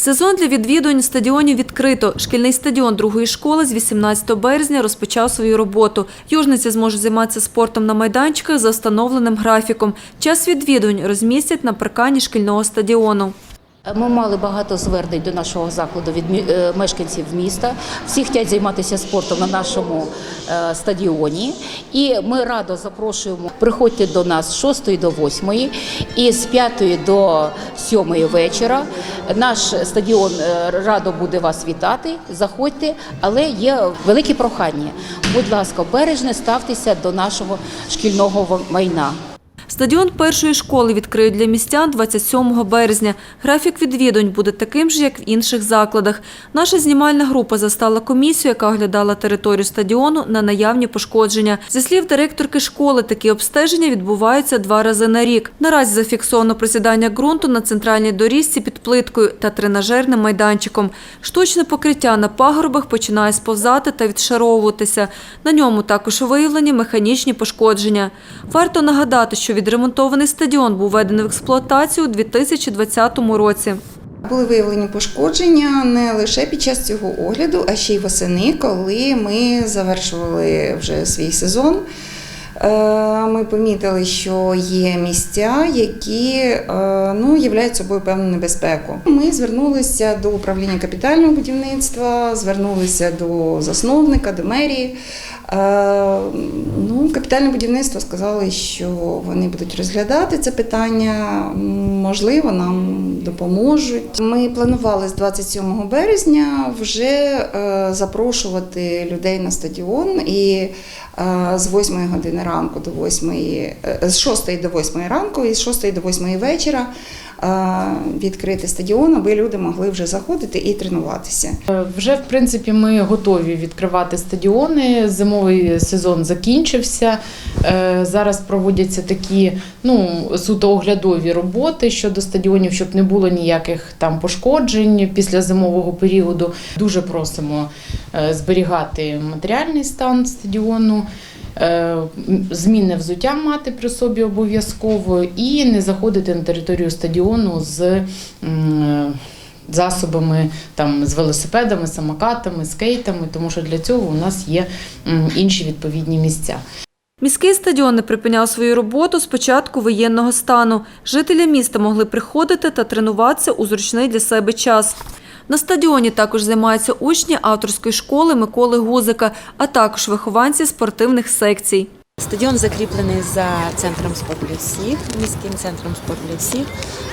Сезон для відвідувань стадіонів відкрито. Шкільний стадіон другої школи з 18 березня розпочав свою роботу. Южниці зможуть займатися спортом на майданчиках за встановленим графіком. Час відвідувань розмістять на паркані шкільного стадіону. Ми мали багато звернень до нашого закладу від е, мешканців міста. Всі хочуть займатися спортом на нашому е, стадіоні. І ми радо запрошуємо. Приходьте до нас з 6 до 8 і з 5 до 7 вечора. Наш стадіон е, радо буде вас вітати. Заходьте, але є велике прохання. Будь ласка, бережно ставтеся до нашого шкільного майна. Стадіон першої школи відкриють для містян 27 березня. Графік відвідувань буде таким же, як в інших закладах. Наша знімальна група застала комісію, яка оглядала територію стадіону на наявні пошкодження. Зі слів директорки школи, такі обстеження відбуваються два рази на рік. Наразі зафіксовано просідання ґрунту на центральній доріжці під плиткою та тренажерним майданчиком. Штучне покриття на пагорбах починає сповзати та відшаровуватися. На ньому також виявлені механічні пошкодження. Варто нагадати, що відремонтований стадіон був введений в експлуатацію у 2020 році. Були виявлені пошкодження не лише під час цього огляду, а ще й восени, коли ми завершували вже свій сезон. Е, Ми помітили, що є місця, які е, ну, являють собою певну небезпеку. Ми звернулися до управління капітального будівництва, звернулися до засновника, до мерії. Е, Ну, капітальне будівництво сказали, що вони будуть розглядати це питання. Можливо, нам допоможуть. Ми планували з 27 березня вже запрошувати людей на стадіон і з 8 години ранку до 8, е, з 6 до 8 ранку і з 6 до 8 вечора е, відкрити стадіон, аби люди могли вже заходити і тренуватися. Вже в принципі ми готові відкривати стадіони. Зимовий сезон закінчився. Е, Зараз проводяться такі ну суто оглядові роботи щодо стадіонів, щоб не було ніяких там пошкоджень після зимового періоду. Дуже просимо е, зберігати матеріальний стан стадіону. Е, Змінне взуття мати при собі обов'язково і не заходити на територію стадіону з засобами там з велосипедами, самокатами, скейтами, тому що для цього у нас є інші відповідні місця. Міський стадіон не припиняв свою роботу з початку воєнного стану. Жителі міста могли приходити та тренуватися у зручний для себе час. На стадіоні також займаються учні авторської школи Миколи Гузика, а також вихованці спортивних секцій. Стадіон закріплений за центром спорт для всіх, міським центром спорт для всіх.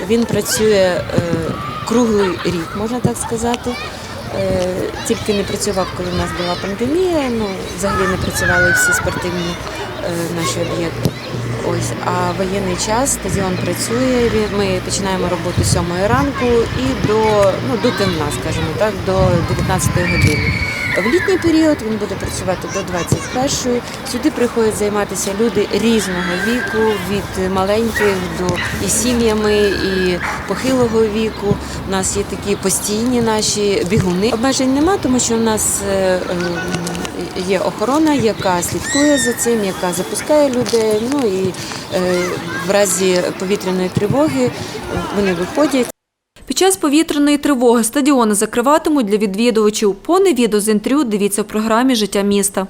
Він працює е, круглий рік, можна так сказати. Е, тільки не працював, коли в нас була пандемія. Ну, взагалі не працювали всі спортивні е, наші об'єкти. Ось, а воєнний час стадіон працює. Ми починаємо роботу 7 ранку і до, ну, до темна, скажімо так, до 19 години. В літній період він буде працювати до 21-ї. Сюди приходять займатися люди різного віку, від маленьких до і сім'ями, і похилого віку. У нас є такі постійні наші бігуни. Обмежень нема, тому що в нас е, е, є охорона, яка слідкує за цим, яка запускає людей. Ну і е, в разі повітряної тривоги вони виходять. Під час повітряної тривоги стадіони закриватимуть для відвідувачів. Повне відео з інтерв'ю дивіться в програмі Життя міста.